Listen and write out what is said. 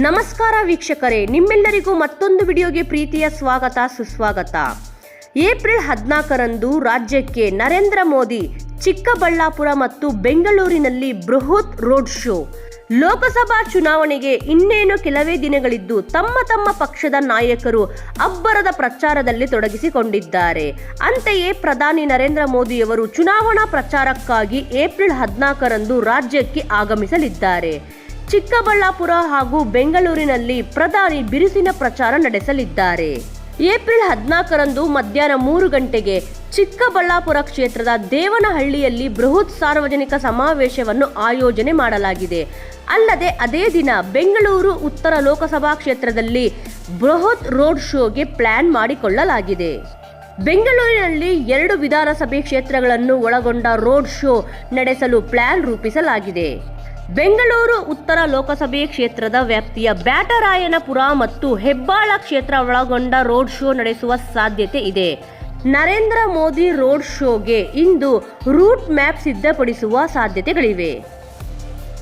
ನಮಸ್ಕಾರ ವೀಕ್ಷಕರೇ, ನಿಮ್ಮೆಲ್ಲರಿಗೂ ಮತ್ತೊಂದು ವಿಡಿಯೋಗೆ ಪ್ರೀತಿಯ ಸ್ವಾಗತ, ಸುಸ್ವಾಗತ. ಏಪ್ರಿಲ್ ಹದಿನಾಲ್ಕರಂದು ರಾಜ್ಯಕ್ಕೆ ನರೇಂದ್ರ ಮೋದಿ, ಚಿಕ್ಕಬಳ್ಳಾಪುರ ಮತ್ತು ಬೆಂಗಳೂರಿನಲ್ಲಿ ಬೃಹತ್ ರೋಡ್ ಶೋ. ಲೋಕಸಭಾ ಚುನಾವಣೆಗೆ ಇನ್ನೇನು ಕೆಲವೇ ದಿನಗಳಿದ್ದು ತಮ್ಮ ತಮ್ಮ ಪಕ್ಷದ ನಾಯಕರು ಅಬ್ಬರದ ಪ್ರಚಾರದಲ್ಲಿ ತೊಡಗಿಸಿಕೊಂಡಿದ್ದಾರೆ. ಅಂತೆಯೇ ಪ್ರಧಾನಿ ನರೇಂದ್ರ ಮೋದಿಯವರು ಚುನಾವಣಾ ಪ್ರಚಾರಕ್ಕಾಗಿ ಏಪ್ರಿಲ್ ಹದಿನಾಲ್ಕರಂದು ರಾಜ್ಯಕ್ಕೆ ಆಗಮಿಸಲಿದ್ದಾರೆ. ಚಿಕ್ಕಬಳ್ಳಾಪುರ ಹಾಗೂ ಬೆಂಗಳೂರಿನಲ್ಲಿ ಪ್ರಧಾನಿ ಬಿರುಸಿನ ಪ್ರಚಾರ ನಡೆಸಲಿದ್ದಾರೆ. ಏಪ್ರಿಲ್ ಹದಿನಾಲ್ಕರಂದು ಮಧ್ಯಾಹ್ನ ಮೂರು ಗಂಟೆಗೆ ಚಿಕ್ಕಬಳ್ಳಾಪುರ ಕ್ಷೇತ್ರದ ದೇವನಹಳ್ಳಿಯಲ್ಲಿ ಬೃಹತ್ ಸಾರ್ವಜನಿಕ ಸಮಾವೇಶವನ್ನು ಆಯೋಜನೆ ಮಾಡಲಾಗಿದೆ. ಅಲ್ಲದೆ ಅದೇ ದಿನ ಬೆಂಗಳೂರು ಉತ್ತರ ಲೋಕಸಭಾ ಕ್ಷೇತ್ರದಲ್ಲಿ ಬೃಹತ್ ರೋಡ್ ಶೋಗೆ ಪ್ಲಾನ್ ಮಾಡಿಕೊಳ್ಳಲಾಗಿದೆ. ಬೆಂಗಳೂರಿನಲ್ಲಿ ಎರಡು ವಿಧಾನಸಭೆ ಕ್ಷೇತ್ರಗಳನ್ನು ಒಳಗೊಂಡ ರೋಡ್ ಶೋ ನಡೆಸಲು ಪ್ಲಾನ್ ರೂಪಿಸಲಾಗಿದೆ. ಬೆಂಗಳೂರು ಉತ್ತರ ಲೋಕಸಭೆ ಕ್ಷೇತ್ರದ ವ್ಯಾಪ್ತಿಯ ಬ್ಯಾಟರಾಯನಪುರ ಮತ್ತು ಹೆಬ್ಬಾಳ ಕ್ಷೇತ್ರ ಒಳಗೊಂಡ ರೋಡ್ ಶೋ ನಡೆಸುವ ಸಾಧ್ಯತೆ ಇದೆ. ನರೇಂದ್ರ ಮೋದಿ ರೋಡ್ ಶೋಗೆ ಇಂದು ರೂಟ್ ಮ್ಯಾಪ್ ಸಿದ್ಧಪಡಿಸುವ ಸಾಧ್ಯತೆಗಳಿವೆ.